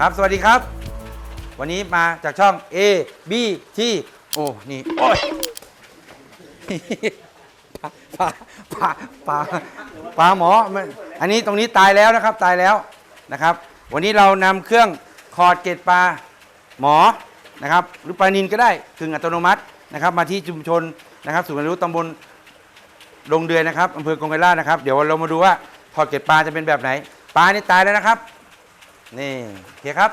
ครับ สวัสดีครับ วันนี้มาจากช่อง A B T โอ้นี่โอ้ยปลาปลาปลาปลาหมอมันอันนี้ตรงนี้ตายแล้วนะครับตายแล้วนะครับ วันนี้เรานำเครื่องคอร์ดเกตปลาหมอนะครับ หรือปลานินก็ได้กึ่งอัตโนมัตินะครับ มาที่ชุมชนนะครับศูนย์เรียนรู้ตำบลดงเดือยนะครับอำเภอกงไกรลานะครับ เดี๋ยวเรามาดูว่าคอร์ดเกตปลาจะเป็นแบบไหนปลานี่ตายแล้วนะครับ นี่โอเคครับ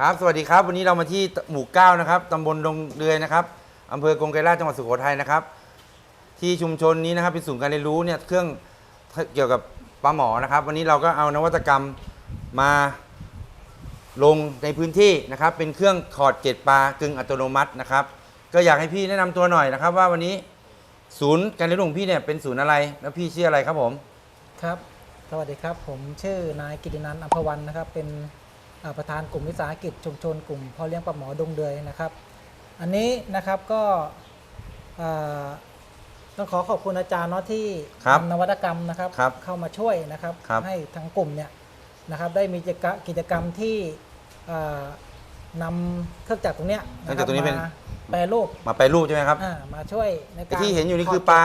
ครับ สวัสดีครับ วันนี้เรามาที่หมู่เก้านะครับตำบลดงเดือยนะครับอำเภอกงไกรลาชจังหวัดสุโขทัยนะครับ ที่ชุมชนนี้นะครับเป็นศูนย์การเรียนรู้เนี่ยเครื่องเกี่ยวกับปลาหมอนะครับ วันนี้เราก็เอานวัตกรรมมาลงในพื้นที่นะครับ เป็นเครื่องขอดเกล็ดปลากึ่งอัตโนมัตินะครับ ก็อยากให้พี่แนะนำตัวหน่อยนะครับ ว่าวันนี้ศูนย์การเรียนรู้ของพี่เนี่ยเป็นศูนย์อะไรแล้วพี่ชื่ออะไรครับผม ครับ สวัสดีครับ ผมชื่อนายกิตินันท์อัมพวันนะครับ เป็นอ่าประธานกลุ่มวิสาหกิจชุมชนกลุ่มพ่อเลี้ยงปลาหมอดงเดือยนะครับ อันนี้นะครับก็อ่า ต้องขอขอบคุณอาจารย์เนาะที่ครับนำนวัตกรรมนะครับ ครับเข้ามาช่วยนะครับ ครับให้ทางกลุ่มเนี่ยนะครับได้มีกิจกรรมกิจกรรมที่อ่านำเครื่องจักรตรงเนี้ยเครื่องจักรตรงนี้เป็น มาแปรรูปมาไปรูปใช่ไหมครับอ่ามาช่วยในไอ้การที่เห็นอยู่นี่คือปลา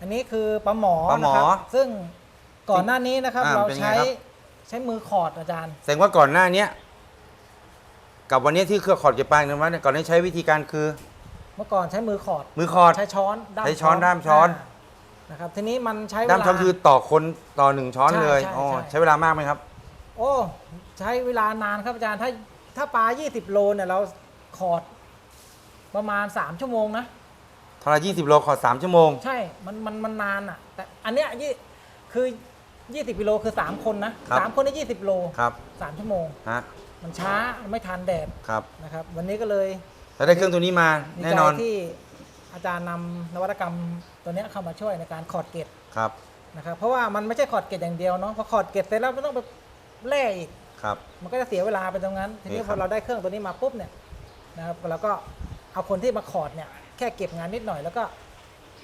อันนี้คือปลาหมอปลาหมอนะครับซึ่งก่อนหน้านี้นะครับ อ่าเราเป็นไงใช้ครับ ใช้มือขอดอาจารย์ แสดงว่าก่อนหน้าเนี้ยกับวันนี้ที่เครื่องขอดเก็บปลาเนี่ยว่าก่อนนี้ใช้วิธีการคือเมื่อก่อนใช้มือขอด มือขอดใช้ช้อนด้ามใช้ช้อนด้ามช้อนานะครับทีนี้มันใช้เวด้ามลา ช้อนคือต่อคนต่อหนึ่งช้อนใช่เลยใช่อ๋อใช่ ใช้เวลามากไหมครับ โอ้ใช้เวลานานครับอาจารย์ถ้าถ้าปลา 20 โลเนี่ยเราขอดประมาณ 3 ชั่วโมงนะทารายี่สิบโลขอดสามชั่วโมง ใช่ มัน มัน มันนานอะ แต่อันเนี้ยยี่คือ 20กิโลคือ 3 คนนะครับ สามคนได้20 โลครับ 3 ชั่วโมง ฮะ มันช้า มันไม่ทันแดดครับ นะครับ วันนี้ก็เลย แล้วได้เครื่องตัวนี้มาดีแน่ใจนอนที่อาจารย์นำนวัตกรรมตัวเนี้ยเข้ามาช่วยในการขอดเกล็ดครับ นะครับ เพราะว่ามันไม่ใช่ขอดเกล็ดอย่างเดียวเนาะพอขอดเกล็ดเสร็จแล้วมันต้องไปแล่อีก ครับ มันก็จะเสียเวลาไปตรงนั้น ทีนี้โอเคพครัอบ เราได้เครื่องตัวนี้มาปุ๊บเนี่ยนะครับเราก็เอาคนที่มาขอดเนี่ยแค่เก็บงานนิดหน่อยแล้วก็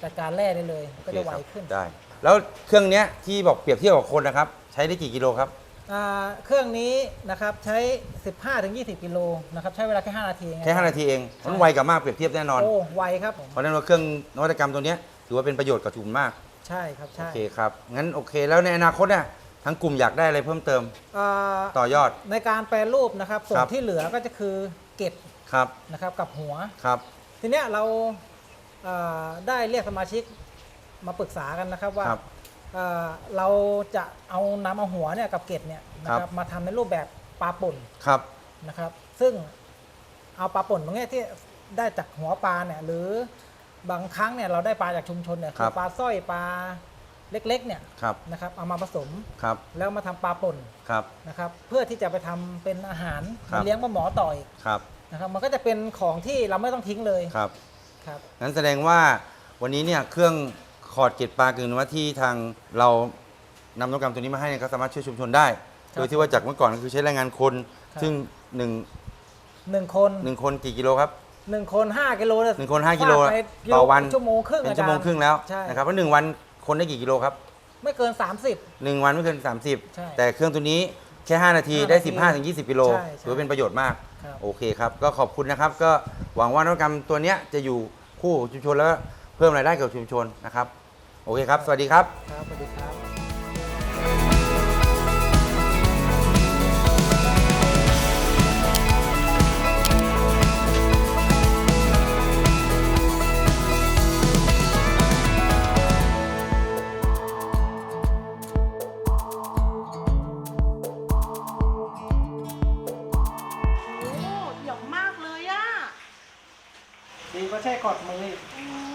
จัดการแล่ได้เลย ก็จะไวโอเคครับขึ้น ได้ แล้วเครื่องเนี้ยที่บอกเปรียบเทียบกับคนนะครับ ใช้ได้กี่กิโลครับอ่า เครื่องนี้นะครับใช้ 15-20 กิโลนะครับใช้เวลาแค่ 5 นาทีเองแค่5นาทีเองมันไวกับมากเปรียบเทียบแน่นอนโอ้ไวครับผมเพราะฉะนั้นว่าเครื่องนวัตกรรมตัวเนี้ยถือว่าเป็นประโยชน์กับกลุ่มมาก ใช่ครับโอใช่เคครับ งั้นโอเค แล้วในอนาคตเนี่ยทั้งกลุ่มอยากได้อะไรเพิ่มเติม อ่าต่อยอด ในการแปรรูปนะครับส่วครันบที่เหลือก็จะคือเก็บครับนะครับกับหัว ครับทีเนี้ยเราเอ่อได้เรียกสมาชิกมาปรึกษากันนะครับว่า ครับ เอ่อเราจะเอานำเอาหัวเนี่ยกับเกล็ดเนี่ยนะคครัรับบมาทำในรูปแบบปลาป่นครับนะครับ ซึ่งเอาปลาป่นตรงเนี้ยที่ได้จากหัวปลาเนี่ยหรือบางครั้งเนี่ยเราได้ปลาจากชุมชนเนี่ยคคืรัอบปลาสร้อยปลาเล็ก ๆ เนี่ยครับนะครับ เอามาผสมครับแล้วมาทำปลาป่นครับนะครับ เพื่อที่จะไปทำเป็นอาหารครับมาเลี้ยงปลาหมอต่ออีกครับนะครับ มันก็จะเป็นของที่เราไม่ต้องทิ้งเลยครับครับงั้นแสดงว่าวันนี้เนี่ยเครื่อง ขอดเกล็ดปลากึ่งนวัตที่ทางเรานำนวัตกรรมตัวนี้มาให้เนี่ยก็สามารถช่วยชุมชนได้ครับโดยที่ว่าจากเมื่อก่อนก็คือใช้แรงงานคน ครับ ซึ่งหนึ่งหนึ่งคนหนึ่งคนกี่กิโลครับ หนึ่งคนห้ากิโลเยหนึ่งคนห้ากิโลฟดไปต่อวัน ชั่วโมงครึ่งเป็นอาจาชั่วรโมงย์ครึ่งแล้วใช่นะครับเพราะหนึ่งวันคนได้กี่กิโลครับไม่เกิน 30 หนึ่งวันไม่เกิน ใช่30 แต่เครื่องตัวนี้แค่ 5 นาทีห้าได้นาที15ถึง20กิโลใช่ใช่ถือว่าเป็นประโยชน์มาก ครับ โอเคครับ ก็ขอบคุณนะครับ ก็หวังว่านวัตกรรมตัวเนี้ยจะอยู่คู่ชุมชนแล้วก็เพิ่มรายได้กับชุมชนนะครับ โอเคครับ สวัสดีครับ ครับสวัสดีครับโอ้เดี่ยวมากเลยอะดีก็ใช่กดมืออีก อืม